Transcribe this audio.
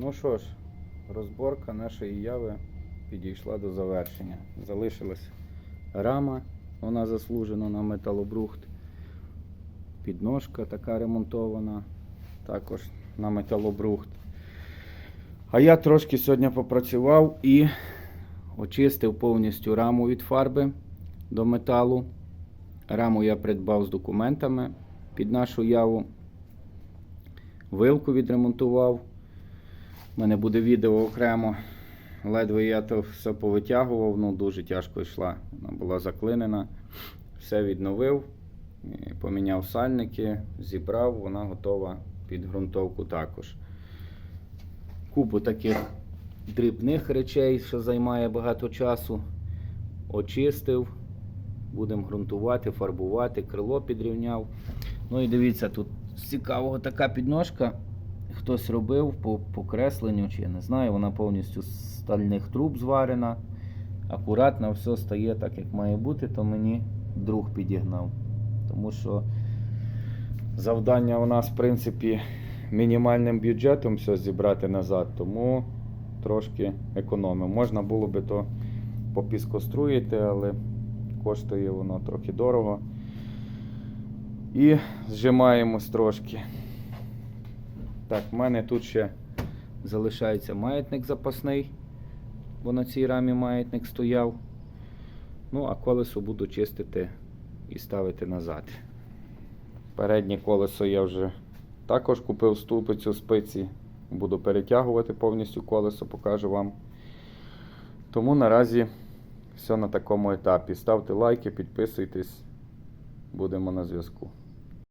Ну що ж, розборка нашої яви підійшла до завершення. Залишилась рама, вона заслужена на металобрухт. Підножка така ремонтована, також на металобрухт. А я трошки сьогодні попрацював і очистив повністю раму від фарби до металу. Раму я придбав з документами під нашу яву. Вилку відремонтував. У мене буде відео окремо. Ледве я то все повитягував, ну дуже тяжко йшла. Вона була заклинена. Все відновив, поміняв сальники, зібрав, вона готова під ґрунтовку також. Купу таких дрібних речей, що займає багато часу. Очистив. Будемо ґрунтувати, фарбувати, крило підрівняв. Ну і дивіться, тут з цікавого така підножка. Хтось робив по покресленню, чи я не знаю, вона повністю з стальних труб зварена. Акуратно все стає так, як має бути, то мені друг підігнав. Тому що завдання у нас, в принципі, мінімальним бюджетом все зібрати назад, тому трошки економимо. Можна було би то попіскоструїти, але коштує воно трохи дорого. І зжимаємось трошки. Так, в мене тут ще залишається маятник запасний, бо на цій рамі маятник стояв. Ну, а колесо буду чистити і ставити назад. Переднє колесо я вже також купив ступицю спиці. Буду перетягувати повністю колесо, покажу вам. Тому наразі все на такому етапі. Ставте лайки, підписуйтесь. Будемо на зв'язку.